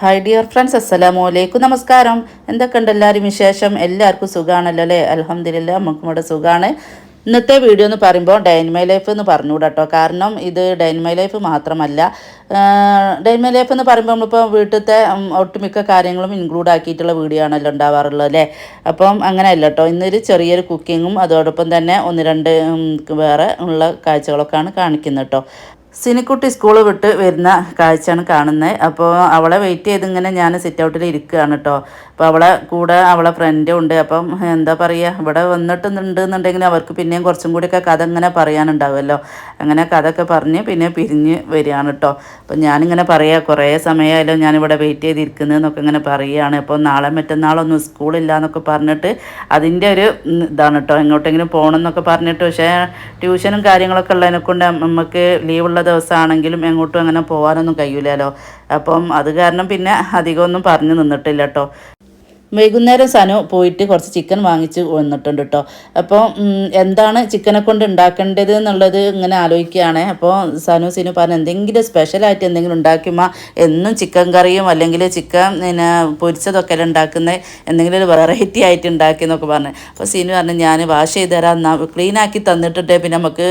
Hi dear friends അസ്സലാമു അലൈക്കും നമസ്കാരം എന്തൊക്കെയുണ്ട് എല്ലാവരും വിശേഷം? എല്ലാവർക്കും സുഖമാണല്ലോ അല്ലേ? അലഹമ്മദില്ല നമുക്കും ഇവിടെ സുഖമാണ് ഇന്നത്തെ വീഡിയോ എന്ന് പറയുമ്പോൾ ഡൈൻമൈ ലൈഫ് എന്ന് പറഞ്ഞുകൂടാട്ടോ കാരണം ഇത് ഡൈൻമൈ ലൈഫ് മാത്രമല്ല. ഡൈൻമൈ ലൈഫ് എന്ന് പറയുമ്പോൾ നമ്മളിപ്പോൾ വീട്ടിലത്തെ ഒട്ടുമിക്ക കാര്യങ്ങളും ഇൻക്ലൂഡ് ആക്കിയിട്ടുള്ള വീഡിയോ ആണല്ലോ ഉണ്ടാവാറുള്ളത് അല്ലേ? അപ്പം അങ്ങനെയല്ല കേട്ടോ ഇന്നൊരു ചെറിയൊരു കുക്കിങ്ങും അതോടൊപ്പം തന്നെ ഒന്ന് രണ്ട് വേറെ ഉള്ള കാഴ്ചകളൊക്കെയാണ് കാണിക്കുന്നത് കേട്ടോ സിനിക്കുട്ടി സ്കൂൾ വിട്ട് വരുന്ന കാഴ്ചയാണ് കാണുന്നത്. അപ്പോൾ അവളെ വെയിറ്റ് ചെയ്ത് ഇങ്ങനെ ഞാൻ സിറ്റ് ഔട്ടിൽ ഇരിക്കുകയാണ് കേട്ടോ അപ്പോൾ അവളെ കൂടെ അവളെ ഫ്രണ്ടും ഉണ്ട്. അപ്പം എന്താ പറയുക ഇവിടെ വന്നിട്ടുണ്ട് എന്നുണ്ടെങ്കിൽ അവർക്ക് പിന്നെയും കുറച്ചും കൂടിയൊക്കെ കഥ ഇങ്ങനെ പറയാനുണ്ടാവുമല്ലോ. അങ്ങനെ കഥയൊക്കെ പറഞ്ഞ് പിന്നെ പിരിഞ്ഞ് വരികയാണ് കേട്ടോ അപ്പം ഞാനിങ്ങനെ പറയാം കുറേ സമയമായാലും ഞാനിവിടെ വെയിറ്റ് ചെയ്തിരിക്കുന്നതെന്നൊക്കെ ഇങ്ങനെ പറയുകയാണ്. അപ്പോൾ നാളെ മറ്റന്നാളൊന്നും സ്കൂളില്ല എന്നൊക്കെ പറഞ്ഞിട്ട് അതിന്റെ ഒരു ഇതാണ് കേട്ടോ എങ്ങോട്ടെങ്കിലും പോകണം എന്നൊക്കെ പറഞ്ഞിട്ട് പക്ഷേ ട്യൂഷനും കാര്യങ്ങളൊക്കെ ഉള്ളതിനെ കൊണ്ട് നമുക്ക് ലീവുള്ള ദിവസമാണെങ്കിലും എങ്ങോട്ടും അങ്ങനെ പോകാനൊന്നും കഴിയില്ലല്ലോ അപ്പം അത് കാരണം പിന്നെ അധികമൊന്നും പറഞ്ഞു നിന്നിട്ടില്ല കേട്ടോ വൈകുന്നേരം സനു പോയിട്ട് കുറച്ച് ചിക്കൻ വാങ്ങിച്ച് വന്നിട്ടുണ്ട് കേട്ടോ അപ്പോൾ എന്താണ് ചിക്കനെ കൊണ്ട് ഉണ്ടാക്കേണ്ടത് എന്നുള്ളത് ഇങ്ങനെ ആലോചിക്കുകയാണ്. അപ്പോൾ സനു സിനു പറഞ്ഞ എന്തെങ്കിലും സ്പെഷ്യലായിട്ട് എന്തെങ്കിലും ഉണ്ടാക്കുമ്പോൾ എന്നും ചിക്കൻ കറിയും അല്ലെങ്കിൽ ചിക്കൻ പിന്നെ പൊരിച്ചതൊക്കെ ഉണ്ടാക്കുന്ന? ഉണ്ടാക്കുന്നത് എന്തെങ്കിലും ഒരു വെറൈറ്റി ആയിട്ട് ഉണ്ടാക്കി എന്നൊക്കെ പറഞ്ഞു. അപ്പോൾ സിനു പറഞ്ഞു ഞാൻ വാഷ് ചെയ്ത് തരാം ക്ലീൻ ആക്കി തന്നിട്ടുണ്ടേ പിന്നെ നമുക്ക്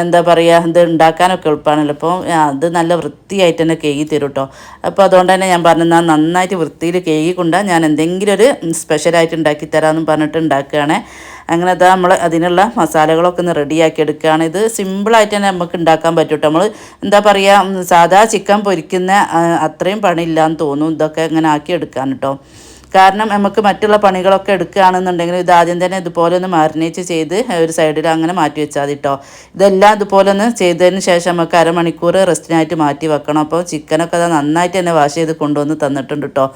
എന്താ പറയുക ഇത് ഉണ്ടാക്കാനൊക്കെ എളുപ്പമാണല്ലോ. അപ്പോൾ അത് നല്ല വൃത്തിയായിട്ട് തന്നെ കേകി തരും കേട്ടോ അപ്പോൾ അതുകൊണ്ട് തന്നെ ഞാൻ പറഞ്ഞു "എന്നാ നന്നായിട്ട് വൃത്തിയിൽ കേകി കൊണ്ടാൽ ഞാൻ എന്തെങ്കിലും ഒരു സ്പെഷ്യലായിട്ട് ഉണ്ടാക്കി തരാമെന്ന് പറഞ്ഞിട്ട് ഉണ്ടാക്കുകയാണ്. അങ്ങനെ അതാ നമ്മൾ അതിനുള്ള മസാലകളൊക്കെ ഒന്ന് റെഡിയാക്കി എടുക്കുകയാണ്. ഇത് സിമ്പിളായിട്ട് തന്നെ നമുക്ക് ഉണ്ടാക്കാൻ പറ്റൂട്ടോ നമ്മൾ എന്താ പറയുക സാധാ ചിക്കൻ പൊരിക്കുന്ന അത്രയും പണിയില്ലാന്ന് തോന്നും. ഇതൊക്കെ ഇങ്ങനെ ആക്കി എടുക്കാൻ കേട്ടോ കാരണം നമുക്ക് മറ്റുള്ള പണികളൊക്കെ എടുക്കുകയാണെന്നുണ്ടെങ്കിൽ ഇത് ആദ്യം തന്നെ ഇതുപോലെ ഒന്ന് മാരിനേറ്റ് ചെയ്ത് ഒരു സൈഡിൽ അങ്ങനെ മാറ്റി വെച്ചാൽ മതി കേട്ടോ ഇതെല്ലാം ഇതുപോലെ ഒന്ന് ചെയ്തതിന് ശേഷം നമുക്ക് അരമണിക്കൂർ റെസ്റ്റിനായിട്ട് മാറ്റി വെക്കണം. അപ്പോൾ ചിക്കനൊക്കെ അത് നന്നായിട്ട് തന്നെ വാഷ് ചെയ്ത് കൊണ്ടുവന്ന് തന്നിട്ടുണ്ട് കേട്ടോ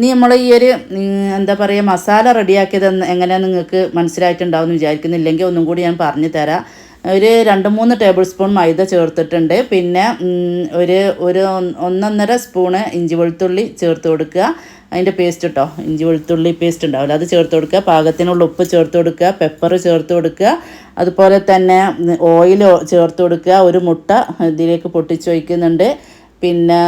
ഇനി നമ്മൾ ഈ ഒരു എന്താ പറയുക മസാല റെഡിയാക്കിയത് എങ്ങനെയാണ് നിങ്ങൾക്ക് മനസ്സിലായിട്ടുണ്ടാവും എന്ന് വിചാരിക്കുന്നില്ലെങ്കിൽ ഒന്നും കൂടി ഞാൻ പറഞ്ഞു തരാം. ഒരു രണ്ട് മൂന്ന് ടേബിൾ സ്പൂൺ മൈദ ചേർത്തിട്ടുണ്ട്. പിന്നെ ഒരു ഒരു ഒന്ന് ഒന്നൊന്നര സ്പൂണ് ഇഞ്ചി വെളുത്തുള്ളി ചേർത്ത് കൊടുക്കുക. അതിന്റെ പേസ്റ്റ് കേട്ടോ ഇഞ്ചി വെളുത്തുള്ളി പേസ്റ്റ് ഉണ്ടാവില്ല. അത് ചേർത്ത് കൊടുക്കുക. പാകത്തിനുള്ള ഉപ്പ് ചേർത്ത് കൊടുക്കുക. പെപ്പർ ചേർത്ത് കൊടുക്കുക. അതുപോലെ തന്നെ ഓയിൽ ചേർത്ത് കൊടുക്കുക. ഒരു മുട്ട ഇതിലേക്ക് പൊട്ടിച്ചൊഴിക്കുന്നുണ്ട് പിന്നെ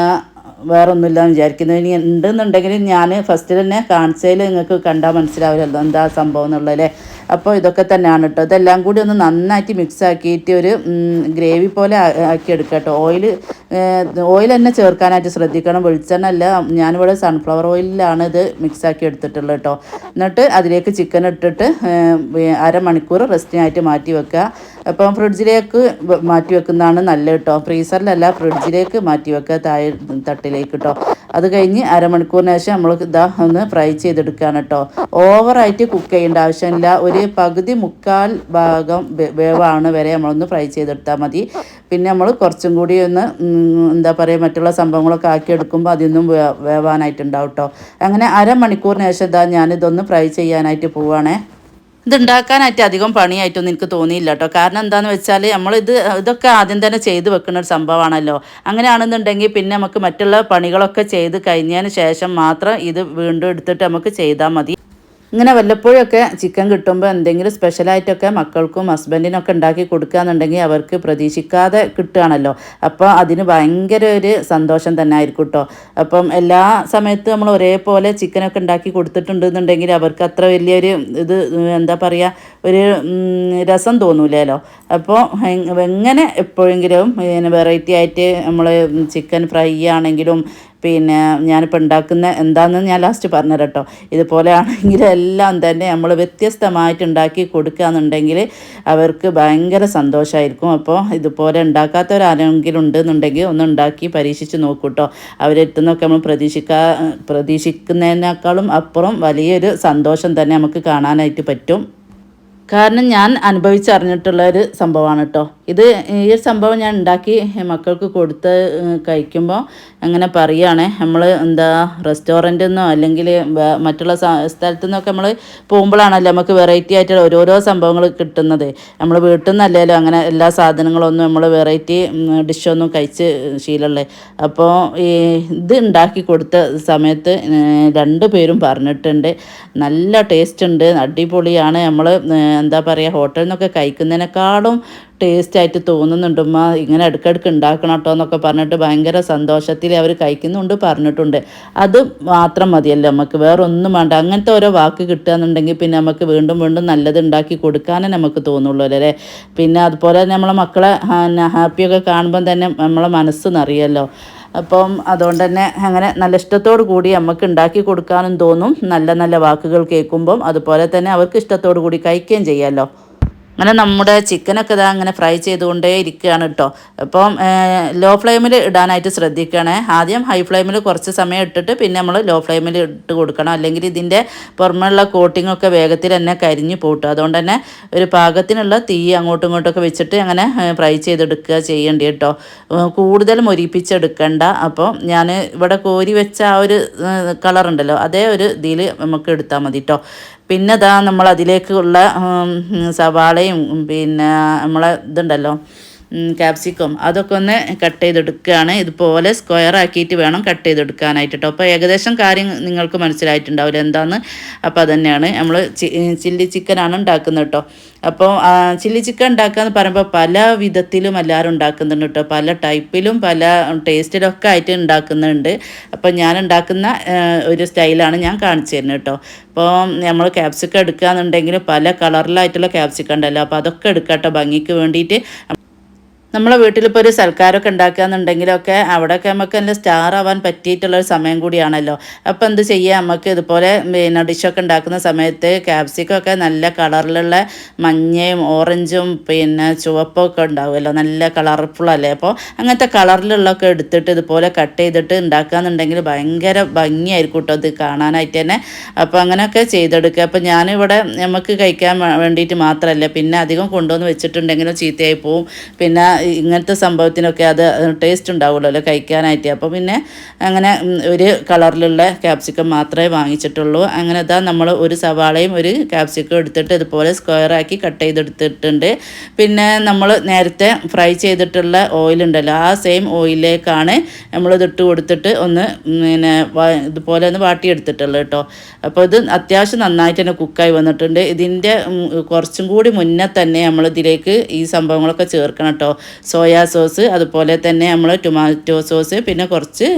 വേറെ ഒന്നുമില്ല എന്ന് വിചാരിക്കുന്നു. ഇനി ഉണ്ടെന്നുണ്ടെങ്കിൽ ഞാൻ ഫസ്റ്റിൽ തന്നെ കാണിച്ചതിൽ നിങ്ങൾക്ക് കണ്ടാൽ മനസ്സിലാവില്ലല്ലോ എന്താ സംഭവം എന്നുള്ളതല്ലേ? അപ്പോൾ ഇതൊക്കെ തന്നെയാണ് കേട്ടോ ഇതെല്ലാം കൂടി ഒന്ന് നന്നായിട്ട് മിക്സ് ആക്കിയിട്ട് ഒരു ഗ്രേവി പോലെ ആക്കിയെടുക്കുക കേട്ടോ ഓയിൽ ഓയിൽ തന്നെ ചേർക്കാനായിട്ട് ശ്രദ്ധിക്കണം. വെളിച്ചെണ്ണ അല്ല ഞാനിവിടെ സൺഫ്ലവർ ഓയിലാണ് ഇത് മിക്സ് ആക്കി എടുത്തിട്ടുള്ളത് കേട്ടോ എന്നിട്ട് അതിലേക്ക് ചിക്കൻ ഇട്ടിട്ട് അരമണിക്കൂർ റെസ്റ്റിനായിട്ട് മാറ്റി വെക്കുക. അപ്പം ഫ്രിഡ്ജിലേക്ക് മാറ്റി വെക്കുന്നതാണ് നല്ലത് കേട്ടോ ഫ്രീസറിലല്ല ഫ്രിഡ്ജിലേക്ക് മാറ്റി വെക്കുക താഴെ തട്ടിലേക്ക് കേട്ടോ അത് കഴിഞ്ഞ് അരമണിക്കൂറിന് ശേഷം നമ്മൾ ഇതാ ഒന്ന് ഫ്രൈ ചെയ്തെടുക്കുകയാണ് കേട്ടോ ഓവറായിട്ട് കുക്ക് ചെയ്യേണ്ട ആവശ്യമില്ല. ഒരു പകുതി മുക്കാൽ ഭാഗം വേവാണ് വരെ നമ്മളൊന്ന് ഫ്രൈ ചെയ്തെടുത്താൽ മതി. പിന്നെ നമ്മൾ കുറച്ചും കൂടി ഒന്ന് എന്താ പറയുക മറ്റുള്ള സംഭവങ്ങളൊക്കെ ആക്കി എടുക്കുമ്പോൾ അതിന്നും വേവാനായിട്ടുണ്ടാവും കേട്ടോ അങ്ങനെ അരമണിക്കൂറിന് ശേഷം ഇതാ ഞാനിതൊന്ന് ഫ്രൈ ചെയ്യാനായിട്ട് പോവുകയാണേ ഇത് ഉണ്ടാക്കാനായിട്ട് അധികം പണിയായിട്ടൊന്നും എനിക്ക് തോന്നിയില്ല കേട്ടോ. കാരണം എന്താണെന്ന് വെച്ചാൽ നമ്മൾ ഇത് ഇതൊക്കെ ആദ്യം തന്നെ ചെയ്ത് വെക്കുന്ന ഒരു സംഭവമാണല്ലോ. അങ്ങനെയാണെന്നുണ്ടെങ്കിൽ പിന്നെ നമുക്ക് മറ്റുള്ള പണികളൊക്കെ ചെയ്ത് കഴിഞ്ഞതിന് ശേഷം മാത്രം ഇത് വീണ്ടും എടുത്തിട്ട് നമുക്ക് ചെയ്താൽ മതി. ഇങ്ങനെ വല്ലപ്പോഴൊക്കെ ചിക്കൻ കിട്ടുമ്പോൾ എന്തെങ്കിലും സ്പെഷ്യലായിട്ടൊക്കെ മക്കൾക്കും ഹസ്ബൻഡിനൊക്കെ ഉണ്ടാക്കി കൊടുക്കുകയെന്നുണ്ടെങ്കിൽ അവർക്ക് പ്രതീക്ഷിക്കാതെ കിട്ടുകയാണല്ലോ. അപ്പോൾ അതിന് ഭയങ്കര ഒരു സന്തോഷം തന്നെ ആയിരിക്കും കേട്ടോ അപ്പം എല്ലാ സമയത്തും നമ്മൾ ഒരേപോലെ ചിക്കനൊക്കെ ഉണ്ടാക്കി കൊടുത്തിട്ടുണ്ടെന്നുണ്ടെങ്കിൽ അവർക്ക് അത്ര വലിയൊരു ഇത് എന്താ പറയുക ഒരു രസം തോന്നൂലല്ലോ. അപ്പോൾ എങ്ങനെ എപ്പോഴെങ്കിലും വെറൈറ്റി ആയിട്ട് നമ്മൾ ചിക്കൻ ഫ്രൈ ആണെങ്കിലും പിന്നെ ഞാനിപ്പോൾ ഉണ്ടാക്കുന്ന എന്താണെന്ന് ഞാൻ ലാസ്റ്റ് പറഞ്ഞു കേട്ടോ ഇതുപോലെ ആണെങ്കിൽ എല്ലാം തന്നെ നമ്മൾ വ്യത്യസ്തമായിട്ട് ഉണ്ടാക്കി കൊടുക്കുകയെന്നുണ്ടെങ്കിൽ അവർക്ക് ഭയങ്കര സന്തോഷമായിരിക്കും അപ്പോൾ ഇതുപോലെ ഉണ്ടാക്കാത്തവരാരെങ്കിലും ഉണ്ടെന്നുണ്ടെങ്കിൽ ഒന്ന് ഉണ്ടാക്കി പരീക്ഷിച്ച് നോക്കൂട്ടോ. അവരെത്തുന്നൊക്കെ നമ്മൾ പ്രതീക്ഷിക്കാ പ്രതീക്ഷിക്കുന്നതിനേക്കാളും അപ്പുറം വലിയൊരു സന്തോഷം തന്നെ നമുക്ക് കാണാനായിട്ട് പറ്റും. കാരണം ഞാൻ അനുഭവിച്ചറിഞ്ഞിട്ടുള്ള ഒരു സംഭവമാണ് കേട്ടോ ഇത് ഈ ഒരു സംഭവം ഞാൻ ഉണ്ടാക്കി മക്കൾക്ക് കൊടുത്ത് കഴിക്കുമ്പോൾ അങ്ങനെ പറയുകയാണേ നമ്മൾ എന്താ റെസ്റ്റോറന്റിൽ നിന്നോ അല്ലെങ്കിൽ മറ്റുള്ള സ്ഥലത്തു നിന്നൊക്കെ നമ്മൾ പോകുമ്പോഴാണല്ലോ നമുക്ക് വെറൈറ്റി ആയിട്ട് ഓരോരോ സംഭവങ്ങൾ കിട്ടുന്നത്. നമ്മൾ വീട്ടിൽ നിന്നല്ലല്ലോ അങ്ങനെ എല്ലാ സാധനങ്ങളൊന്നും നമ്മൾ വെറൈറ്റി ഡിഷൊന്നും കഴിച്ച് ശീലമുള്ളത് അപ്പോൾ ഈ ഇത് ഉണ്ടാക്കി കൊടുത്ത സമയത്ത് രണ്ട് പേരും പറഞ്ഞിട്ടുണ്ട്. നല്ല ടേസ്റ്റ് ഉണ്ട് അടിപൊളിയാണ്. നമ്മൾ എന്താ പറയുക ഹോട്ടലിൽ നിന്നൊക്കെ കഴിക്കുന്നതിനേക്കാളും ടേസ്റ്റ് ആയിട്ട് തോന്നുന്നുണ്ട്. ഉമ്മ ഇങ്ങനെ ഇടയ്ക്കിടയ്ക്ക് ഉണ്ടാക്കണം കേട്ടോ എന്നൊക്കെ പറഞ്ഞിട്ട് ഭയങ്കര സന്തോഷത്തിൽ അവർ കഴിക്കുന്നുണ്ട് പറഞ്ഞിട്ടുണ്ട്. അത് മാത്രം മതിയല്ലോ നമുക്ക് വേറെ ഒന്നും വേണ്ട. അങ്ങനത്തെ ഓരോ വാക്ക് കിട്ടുകയെന്നുണ്ടെങ്കിൽ പിന്നെ നമുക്ക് വീണ്ടും വീണ്ടും നല്ലത് ഉണ്ടാക്കി കൊടുക്കാനേ നമുക്ക് തോന്നുള്ളൂ അല്ലേ? പിന്നെ അതുപോലെ നമ്മളെ മക്കളെ ഹാപ്പിയൊക്കെ കാണുമ്പം തന്നെ നമ്മളെ മനസ്സ് നിറയല്ലോ. അപ്പം അതുകൊണ്ട് തന്നെ അങ്ങനെ നല്ല ഇഷ്ടത്തോടു കൂടി നമുക്ക് ഉണ്ടാക്കി കൊടുക്കാനും തോന്നും. നല്ല നല്ല വാക്കുകൾ കേൾക്കുമ്പം അതുപോലെ തന്നെ അവർക്ക് ഇഷ്ടത്തോടു കൂടി കഴിക്കുകയും ചെയ്യാമല്ലോ അങ്ങനെ നമ്മുടെ ചിക്കനൊക്കെ ഇതാ അങ്ങനെ ഫ്രൈ ചെയ്തുകൊണ്ടേ ഇരിക്കുകയാണ് കേട്ടോ അപ്പം ലോ ഫ്ലെയിമിൽ ഇടാനായിട്ട് ശ്രദ്ധിക്കണേ ആദ്യം ഹൈ ഫ്ലെയിമിൽ കുറച്ച് സമയം ഇട്ടിട്ട് പിന്നെ നമ്മൾ ലോ ഫ്ലെയിമിൽ ഇട്ട് കൊടുക്കണം. അല്ലെങ്കിൽ ഇതിന്റെ പുറമെയുള്ള കോട്ടിങ്ങൊക്കെ വേഗത്തിൽ തന്നെ കരിഞ്ഞു പോട്ടും. അതുകൊണ്ട് തന്നെ ഒരു പാകത്തിനുള്ള തീ അങ്ങോട്ടും ഇങ്ങോട്ടൊക്കെ വെച്ചിട്ട് അങ്ങനെ ഫ്രൈ ചെയ്തെടുക്കുക ചെയ്യേണ്ടി കേട്ടോ കൂടുതൽ മൊരിപ്പിച്ചെടുക്കണ്ട. അപ്പോൾ ഞാൻ ഇവിടെ കോരി വെച്ച ആ ഒരു കളറുണ്ടല്ലോ അതേ ഒരു ഇതിൽ നമുക്ക് എടുത്താൽ മതി കേട്ടോ പിന്നെ ഇതാ നമ്മൾ അതിലേക്കുള്ള സവാളയും പിന്നെ നമ്മളെ ഇതുണ്ടല്ലോ ക്യാപ്സിക്കം അതൊക്കെ ഒന്ന് കട്ട് ചെയ്തെടുക്കുകയാണ്. ഇതുപോലെ സ്ക്വയർ ആക്കിയിട്ട് വേണം കട്ട് ചെയ്തെടുക്കാനായിട്ട് കേട്ടോ അപ്പോൾ ഏകദേശം കാര്യം നിങ്ങൾക്ക് മനസ്സിലായിട്ടുണ്ടാവില്ല എന്താണെന്ന് അപ്പോൾ അതന്നെയാണ് നമ്മൾ ചില്ലി ചിക്കനാണ് ഉണ്ടാക്കുന്നത് കേട്ടോ അപ്പോൾ ചില്ലി ചിക്കൻ ഉണ്ടാക്കുക എന്ന് പറയുമ്പോൾ പല വിധത്തിലും എല്ലാവരും ഉണ്ടാക്കുന്നുണ്ട് കേട്ടോ പല ടൈപ്പിലും പല ടേസ്റ്റിലൊക്കെ ആയിട്ട് ഉണ്ടാക്കുന്നുണ്ട്. അപ്പോൾ ഞാൻ ഉണ്ടാക്കുന്ന ഒരു സ്റ്റൈലാണ് ഞാൻ കാണിച്ചു തരുന്നത് കേട്ടോ അപ്പോൾ നമ്മൾ ക്യാപ്സിക്കം എടുക്കുകയെന്നുണ്ടെങ്കിൽ പല കളറിലായിട്ടുള്ള ക്യാപ്സിക്കം ഉണ്ടല്ലോ. അപ്പോൾ അതൊക്കെ എടുക്കാം കേട്ടോ ഭംഗിക്ക് വേണ്ടിയിട്ട്. നമ്മളെ വീട്ടിലിപ്പോൾ ഒരു സൽക്കാരമൊക്കെ ഉണ്ടാക്കുകയെന്നുണ്ടെങ്കിലൊക്കെ അവിടെയൊക്കെ നമുക്ക് നല്ല സ്റ്റാർ ആവാൻ പറ്റിയിട്ടുള്ളൊരു സമയം കൂടിയാണല്ലോ. അപ്പോൾ എന്ത് ചെയ്യുക നമുക്ക് ഇതുപോലെ പിന്നെ ഡിഷൊക്കെ ഉണ്ടാക്കുന്ന സമയത്ത് ക്യാപ്സിക്കൊക്കെ നല്ല കളറിലുള്ള മഞ്ഞയും ഓറഞ്ചും പിന്നെ ചുവപ്പൊക്കെ ഉണ്ടാവുമല്ലോ. നല്ല കളർഫുള്ളല്ലേ അപ്പോൾ അങ്ങനത്തെ കളറിലുള്ളൊക്കെ എടുത്തിട്ട് ഇതുപോലെ കട്ട് ചെയ്തിട്ട് ഉണ്ടാക്കുകയെന്നുണ്ടെങ്കിൽ ഭയങ്കര ഭംഗിയായിരിക്കും കേട്ടോ ഇത് കാണാനായിട്ട് തന്നെ. അപ്പോൾ അങ്ങനെയൊക്കെ ചെയ്തെടുക്കുക. അപ്പോൾ ഞാനിവിടെ നമുക്ക് കഴിക്കാൻ വേണ്ടിയിട്ട് മാത്രമല്ല പിന്നെ അധികം കൊണ്ടുവന്ന് വെച്ചിട്ടുണ്ടെങ്കിലും ചീത്തയായി പോവും. പിന്നെ ഇങ്ങനത്തെ സംഭവത്തിനൊക്കെ അത് ടേസ്റ്റ് ഉണ്ടാവുമല്ലോ കഴിക്കാനായിട്ട്. അപ്പോൾ പിന്നെ അങ്ങനെ ഒരു കളറിലുള്ള ക്യാപ്സിക്കം മാത്രമേ വാങ്ങിച്ചിട്ടുള്ളൂ. അങ്ങനെ ഇതാ നമ്മൾ ഒരു സവാളയും ഒരു ക്യാപ്സിക്കം എടുത്തിട്ട് ഇതുപോലെ സ്ക്വയറാക്കി കട്ട് ചെയ്തെടുത്തിട്ടുണ്ട്. പിന്നെ നമ്മൾ നേരത്തെ ഫ്രൈ ചെയ്തിട്ടുള്ള ഓയിലുണ്ടല്ലോ ആ സെയിം ഓയിലേക്കാണ് നമ്മൾ ഇതിട്ട് കൊടുത്തിട്ട് ഒന്ന് പിന്നെ ഇതുപോലെ ഒന്ന് വാട്ടിയെടുത്തിട്ടുള്ളത് കേട്ടോ. അപ്പോൾ ഇത് അത്യാവശ്യം നന്നായിട്ട് തന്നെ കുക്കായി വന്നിട്ടുണ്ട്. ഇതിന്റെ കുറച്ചും കൂടി മുന്നേ തന്നെ നമ്മൾ ഇതിലേക്ക് ഈ സംഭവങ്ങളൊക്കെ ചേർക്കണം കേട്ടോ. സോയാ സോസ് അതുപോലെ തന്നെ നമ്മൾ ടൊമാറ്റോ സോസ് പിന്നെ കുറച്ച്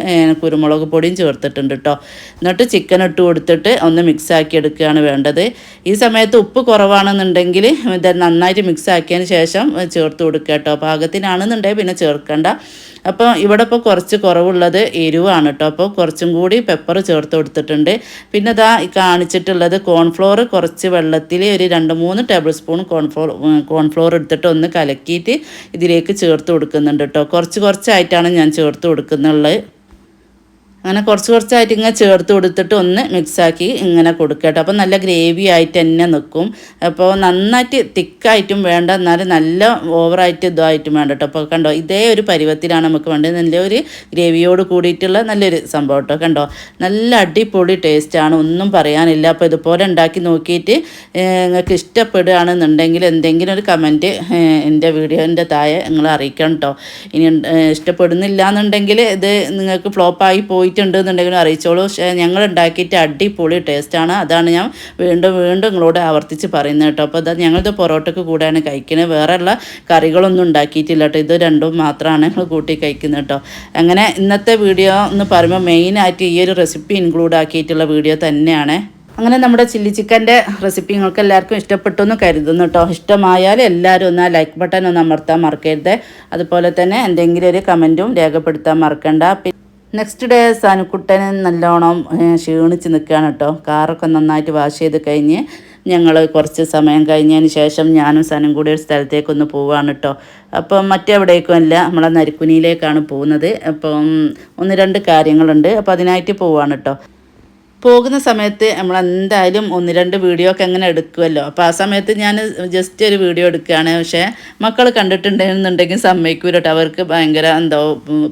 കുരുമുളക് പൊടിയും ചേർത്തിട്ടുണ്ട് കേട്ടോ എന്നിട്ട് ചിക്കൻ ഇട്ട് കൊടുത്തിട്ട് ഒന്ന് മിക്സ് ആക്കി എടുക്കുകയാണ് വേണ്ടത്. ഈ സമയത്ത് ഉപ്പ് കുറവാണെന്നുണ്ടെങ്കിൽ ഇത് നന്നായിട്ട് മിക്സ് ആക്കിയതിന് ശേഷം ചേർത്ത് കൊടുക്കുക കേട്ടോ പാകത്തിനാണെന്നുണ്ടെങ്കിൽ പിന്നെ ചേർക്കണ്ട. അപ്പോൾ ഇവിടെ ഇപ്പോൾ കുറച്ച് കുറവുള്ളത് എരിവാണ് കേട്ടോ അപ്പോൾ കുറച്ചും കൂടി പെപ്പർ ചേർത്ത് കൊടുത്തിട്ടുണ്ട്. പിന്നെ ഇതാ കാണിച്ചിട്ടുള്ളത് കോൺഫ്ലോർ കുറച്ച് വെള്ളത്തിൽ ഒരു രണ്ട് മൂന്ന് ടേബിൾ സ്പൂൺ കോൺഫ്ലോർ കോൺഫ്ലോർ എടുത്തിട്ട് ഒന്ന് കലക്കിയിട്ട് ഇതിലേക്ക് ചേർത്ത് കൊടുക്കുന്നുണ്ട് കേട്ടോ കുറച്ച് കുറച്ചായിട്ടാണ് ഞാൻ ചേർത്ത് കൊടുക്കുന്നുള്ളത്. അങ്ങനെ കുറച്ച് കുറച്ചായിട്ട് ഇങ്ങനെ ചേർത്ത് കൊടുത്തിട്ട് ഒന്ന് മിക്സാക്കി ഇങ്ങനെ കൊടുക്കട്ടോ അപ്പോൾ നല്ല ഗ്രേവി ആയിട്ട് തന്നെ നിൽക്കും അപ്പോൾ നന്നായിട്ട് തിക്കായിട്ടും വേണ്ട എന്നാലും നല്ല ഓവറായിട്ട് ഇതായിട്ടും വേണ്ട കേട്ടോ. അപ്പോൾ കണ്ടോ ഇതേ ഒരു പരുവത്തിലാണ് നമുക്ക് വേണ്ടത്. നല്ലൊരു ഗ്രേവിയോട് കൂടിയിട്ടുള്ള നല്ലൊരു സംഭവം കേട്ടോ. കണ്ടോ നല്ല അടിപൊളി ടേസ്റ്റാണ് ഒന്നും പറയാനില്ല. അപ്പോൾ ഇതുപോലെ ഉണ്ടാക്കി നോക്കിയിട്ട് നിങ്ങൾക്ക് ഇഷ്ടപ്പെടുകയാണെന്നുണ്ടെങ്കിൽ എന്തെങ്കിലും ഒരു കമന്റ് എന്റെ വീഡിയോന്റെ താഴെ നിങ്ങൾ അറിയിക്കണം കേട്ടോ. ഇനി ഇഷ്ടപ്പെടുന്നില്ല എന്നുണ്ടെങ്കിൽ ഇത് നിങ്ങൾക്ക് ഫ്ലോപ്പായി പോയി പോയിട്ടുണ്ട് എന്നുണ്ടെങ്കിലും അറിയിച്ചോളൂ. പക്ഷേ ഞങ്ങൾ ഉണ്ടാക്കിയിട്ട് അടിപൊളി ടേസ്റ്റാണ്. അതാണ് ഞാൻ വീണ്ടും വീണ്ടും നിങ്ങളോട് ആവർത്തിച്ച് പറയുന്നത് കേട്ടോ. അപ്പോൾ അത് ഞങ്ങളിത് പൊറോട്ടയ്ക്ക് കൂടെയാണ് കഴിക്കുന്നത് വേറെയുള്ള കറികളൊന്നും ഉണ്ടാക്കിയിട്ടില്ല കേട്ടോ. ഇത് രണ്ടും മാത്രമാണ് ഞങ്ങൾ കൂട്ടി കഴിക്കുന്നത് കേട്ടോ. അങ്ങനെ ഇന്നത്തെ വീഡിയോ എന്ന് പറയുമ്പോൾ മെയിനായിട്ട് ഈ ഒരു റെസിപ്പി ഇൻക്ലൂഡ് ആക്കിയിട്ടുള്ള വീഡിയോ തന്നെയാണ്. അങ്ങനെ നമ്മുടെ ചില്ലി ചിക്കന്റെ റെസിപ്പി നിങ്ങൾക്ക് എല്ലാവർക്കും ഇഷ്ടപ്പെട്ടു എന്ന് കരുതുന്നു കേട്ടോ. ഇഷ്ടമായാൽ എല്ലാവരും ഒന്ന് ലൈക്ക് ബട്ടൺ ഒന്ന് അമർത്താൻ മറക്കരുത്. അതുപോലെ തന്നെ എന്തെങ്കിലും ഒരു കമന്റും രേഖപ്പെടുത്താൻ മറക്കണ്ട. നെക്സ്റ്റ് ഡേ സാനുക്കുട്ടന് നല്ലോണം ക്ഷീണിച്ച് നിൽക്കുകയാണ് കേട്ടോ കാറൊക്കെ നന്നായിട്ട് വാഷ് ചെയ്ത് കഴിഞ്ഞ് ഞങ്ങൾ കുറച്ച് സമയം കഴിഞ്ഞതിന് ശേഷം ഞാനും സനും കൂടി ഒരു സ്ഥലത്തേക്കൊന്ന് പോവുകയാണ് കേട്ടോ അപ്പം മറ്റെവിടേക്കും അല്ല നമ്മളെ നരിക്കുനിയിലേക്കാണ് പോകുന്നത്. അപ്പം ഒന്ന് രണ്ട് കാര്യങ്ങളുണ്ട്. അപ്പോൾ അതിനായിട്ട് പോവുകയാണ് കേട്ടോ പോകുന്ന സമയത്ത് നമ്മൾ എന്തായാലും ഒന്ന് രണ്ട് വീഡിയോ ഒക്കെ അങ്ങനെ എടുക്കുമല്ലോ അപ്പോൾ ആ സമയത്ത് ഞാൻ ജസ്റ്റ് ഒരു വീഡിയോ എടുക്കുകയാണ്. പക്ഷേ മക്കൾ കണ്ടിട്ടുണ്ടെന്നുണ്ടെങ്കിൽ സമ്മതിക്കൂല കേട്ടോ അവർക്ക് ഭയങ്കര എന്തോ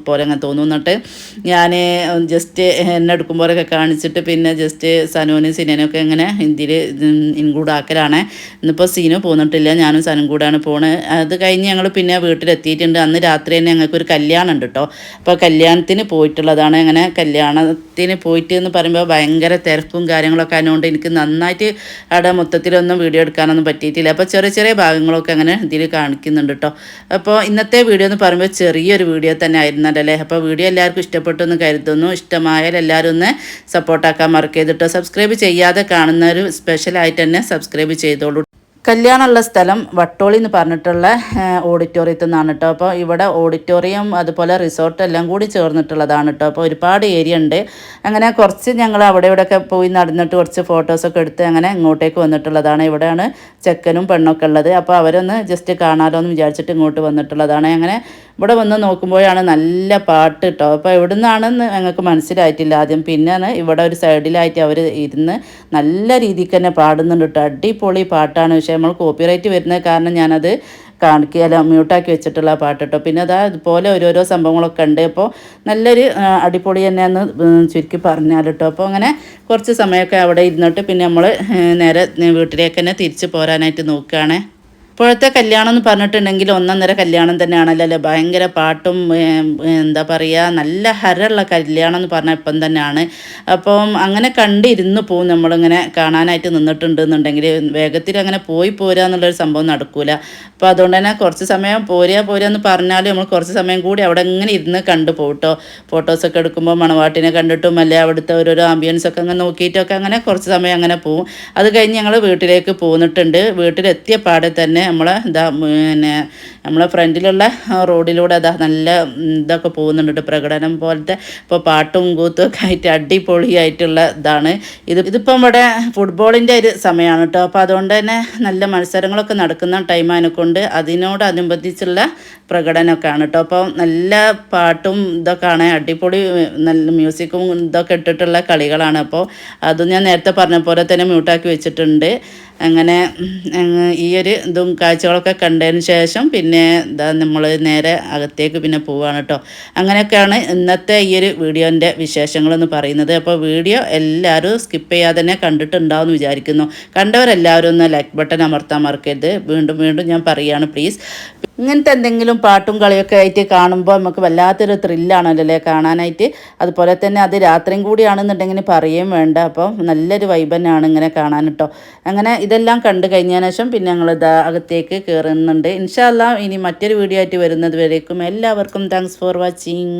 പോലെ അങ്ങനെ തോന്നുന്നിട്ട് ഞാൻ ജസ്റ്റ് എന്നെ എടുക്കുമ്പോഴൊക്കെ കാണിച്ചിട്ട് പിന്നെ ജസ്റ്റ് സനുവിനും സിനേനും ഇങ്ങനെ ഹിന്ദിയിൽ ഇൻക്ലൂഡ് ആക്കലാണ്. ഇന്നിപ്പോൾ സീനു പോന്നിട്ടില്ല. ഞാനും സനും കൂടാണ് പോണത് അത് കഴിഞ്ഞ് ഞങ്ങൾ പിന്നെ വീട്ടിലെത്തിയിട്ടുണ്ട്. അന്ന് രാത്രി തന്നെ ഞങ്ങൾക്ക് ഒരു കല്യാണം ഉണ്ട് കേട്ടോ അപ്പോൾ കല്യാണത്തിന് പോയിട്ടുള്ളതാണ്. അങ്ങനെ കല്യാണത്തിന് പോയിട്ട് എന്ന് പറയുമ്പോൾ ഭയങ്കര ഭയങ്കര തിരക്കും കാര്യങ്ങളൊക്കെ ആയതുകൊണ്ട് എനിക്ക് നന്നായിട്ട് അവിടെ മൊത്തത്തിലൊന്നും വീഡിയോ എടുക്കാനൊന്നും പറ്റിയിട്ടില്ല. അപ്പോൾ ചെറിയ ചെറിയ ഭാഗങ്ങളൊക്കെ അങ്ങനെ ഇതിൽ കാണിക്കുന്നുണ്ട് കേട്ടോ അപ്പോൾ ഇന്നത്തെ വീഡിയോ എന്ന് പറയുമ്പോൾ ചെറിയൊരു വീഡിയോ തന്നെ ആയിരുന്നല്ലേ അപ്പോൾ വീഡിയോ എല്ലാവർക്കും ഇഷ്ടപ്പെട്ടു എന്ന് കരുതുന്നു. ഇഷ്ടമായാൽ എല്ലാവരും ഒന്ന് സപ്പോർട്ടാക്കാൻ മറക്കരുത് കേട്ടോ സബ്സ്ക്രൈബ് ചെയ്യാതെ കാണുന്നവർ സ്പെഷ്യലായിട്ട് തന്നെ സബ്സ്ക്രൈബ് ചെയ്തോളൂ കല്യാണമുള്ള സ്ഥലം വട്ടോളി എന്ന് പറഞ്ഞിട്ടുള്ള ഓഡിറ്റോറിയത്തിൽ നിന്നാണ് കേട്ടോ അപ്പോൾ ഇവിടെ ഓഡിറ്റോറിയം അതുപോലെ റിസോർട്ട് എല്ലാം കൂടി ചേർന്നിട്ടുള്ളതാണ് കേട്ടോ അപ്പോൾ ഒരുപാട് ഏരിയ ഉണ്ട്. അങ്ങനെ കുറച്ച് ഞങ്ങൾ അവിടെ ഇവിടെയൊക്കെ പോയി നടന്നിട്ട് കുറച്ച് ഫോട്ടോസൊക്കെ എടുത്ത് അങ്ങനെ ഇങ്ങോട്ടേക്ക് വന്നിട്ടുള്ളതാണ്. ഇവിടെയാണ് ചെക്കനും പെണ്ണൊക്കെ ഉള്ളത്. അപ്പോൾ അവരൊന്ന് ജസ്റ്റ് കാണാലോ എന്ന് വിചാരിച്ചിട്ട് ഇങ്ങോട്ട് വന്നിട്ടുള്ളതാണ്. അങ്ങനെ ഇവിടെ വന്ന് നോക്കുമ്പോഴാണ് നല്ല പാട്ട് കേട്ടോ അപ്പോൾ എവിടെ നിന്നാണെന്ന് ഞങ്ങൾക്ക് മനസ്സിലായിട്ടില്ല. ആദ്യം പിന്നെയാണ് ഇവിടെ ഒരു സൈഡിലായിട്ട് അവർ ഇരുന്ന് നല്ല രീതിക്ക് തന്നെ പാടുന്നുണ്ട് കേട്ടോ അടിപൊളി പാട്ടാണ്. പക്ഷേ നമ്മൾ കോപ്പിറൈറ്റ് വരുന്നത് കാരണം ഞാനത് കാണിക്കുക അല്ല മ്യൂട്ടാക്കി വെച്ചിട്ടുള്ള പാട്ട് കേട്ടോ. പിന്നെ അതാ ഇതുപോലെ ഓരോരോ സംഭവങ്ങളൊക്കെ ഉണ്ട്. അപ്പോൾ നല്ലൊരു അടിപൊളി തന്നെയാന്ന് ചുരുക്കി പറഞ്ഞാൽ കേട്ടോ. അപ്പോൾ അങ്ങനെ കുറച്ച് സമയമൊക്കെ അവിടെ ഇരുന്നിട്ട് പിന്നെ നമ്മൾ നേരെ വീട്ടിലേക്ക് തന്നെ തിരിച്ച് പോരാനായിട്ട് നോക്കുകയാണേ ഇപ്പോഴത്തെ കല്യാണം എന്ന് പറഞ്ഞിട്ടുണ്ടെങ്കിൽ ഒന്നൊന്നര കല്യാണം തന്നെയാണല്ലോ. അല്ലേ ഭയങ്കര പാട്ടും എന്താ പറയുക നല്ല ഹരമുള്ള കല്യാണം എന്ന് പറഞ്ഞാൽ ഇപ്പം തന്നെയാണ്. അപ്പം അങ്ങനെ കണ്ടിരുന്ന് പോവും നമ്മളിങ്ങനെ കാണാനായിട്ട് നിന്നിട്ടുണ്ടെന്നുണ്ടെങ്കിൽ വേഗത്തിൽ അങ്ങനെ പോയി പോരുക എന്നുള്ളൊരു സംഭവം നടക്കൂല. അപ്പോൾ അതുകൊണ്ട് തന്നെ കുറച്ച് സമയം പോരുക പോരുക എന്ന് പറഞ്ഞാലും നമ്മൾ കുറച്ച് സമയം കൂടി അവിടെ ഇങ്ങനെ ഇരുന്ന് കണ്ടു പോട്ടോ ഫോട്ടോസൊക്കെ എടുക്കുമ്പോൾ മണവാട്ടിനെ കണ്ടിട്ടും അല്ലെ അവിടുത്തെ ഓരോരോ ആംബിയൻസ് ഒക്കെ അങ്ങനെ നോക്കിയിട്ടൊക്കെ അങ്ങനെ കുറച്ച് സമയം അങ്ങനെ പോവും. അത് കഴിഞ്ഞ് ഞങ്ങൾ വീട്ടിലേക്ക് പോന്നിട്ടുണ്ട്. വീട്ടിലെത്തിയ പാടെ തന്നെ നമ്മളെ ഇതാ പിന്നെ നമ്മളെ ഫ്രണ്ടിലുള്ള റോഡിലൂടെ അതാ നല്ല ഇതൊക്കെ പോകുന്നുണ്ട്. പ്രകടനം പോലത്തെ ഇപ്പോൾ പാട്ടും കൂത്തും ഒക്കെ ആയിട്ട് അടിപൊളിയായിട്ടുള്ള ഇതാണ്. ഇത് ഇതിപ്പം ഇവിടെ ഫുട്ബോളിന്റെ ഒരു സമയമാണ് കേട്ടോ. അപ്പോൾ അതുകൊണ്ട് തന്നെ നല്ല മത്സരങ്ങളൊക്കെ നടക്കുന്ന ടൈം കൊണ്ട് അതിനോടനുബന്ധിച്ചുള്ള പ്രകടനമൊക്കെയാണ് കേട്ടോ. അപ്പോൾ നല്ല പാട്ടും ഇതൊക്കെയാണ് അടിപൊളി നല്ല മ്യൂസിക്കും ഇതൊക്കെ ഇട്ടിട്ടുള്ള കളികളാണ്. അപ്പോൾ അതും ഞാൻ നേരത്തെ പറഞ്ഞ പോലെ തന്നെ മ്യൂട്ടാക്കി വെച്ചിട്ടുണ്ട്. അങ്ങനെ ഈ ഒരു ഇതും കാഴ്ചകളൊക്കെ കണ്ടതിന് ശേഷം പിന്നെ ഇതാ നമ്മൾ നേരെ അകത്തേക്ക് പിന്നെ പോവാണ് കേട്ടോ അങ്ങനെയൊക്കെയാണ് ഇന്നത്തെ ഈ ഒരു വീഡിയോന്റെ വിശേഷങ്ങളെന്ന് പറയുന്നത്. അപ്പോൾ വീഡിയോ എല്ലാവരും സ്കിപ്പ് ചെയ്യാതെ തന്നെ കണ്ടിട്ടുണ്ടാവും എന്ന് വിചാരിക്കുന്നു. കണ്ടവരെല്ലാവരും ഒന്ന് ലൈക്ക് ബട്ടൺ അമർത്താൻ മറക്കരുത്. വീണ്ടും വീണ്ടും ഞാൻ പറയുകയാണ് പ്ലീസ് ഇങ്ങനത്തെ എന്തെങ്കിലും പാട്ടും കളിയൊക്കെ ആയിട്ട് കാണുമ്പോൾ നമുക്ക് വല്ലാത്തൊരു ത്രില്ലാണല്ലോ കാണാനായിട്ട്. അതുപോലെ തന്നെ അത് രാത്രിയും കൂടിയാണെന്നുണ്ടെങ്കിൽ പറയുകയും വേണ്ട. അപ്പോൾ നല്ലൊരു വൈബ് തന്നെയാണ് ഇങ്ങനെ കാണാൻ കേട്ടോ അങ്ങനെ ഇതെല്ലാം കണ്ടു കഴിഞ്ഞതിന് ശേഷം പിന്നെ ഞങ്ങൾ ഇതാ അകത്തേക്ക് കയറുന്നുണ്ട് ഇൻഷാല്ലാം ഇനി മറ്റൊരു വീഡിയോ ആയിട്ട് വരുന്നത് വരേക്കും. എല്ലാവർക്കും താങ്ക്സ് ഫോർ വാച്ചിങ്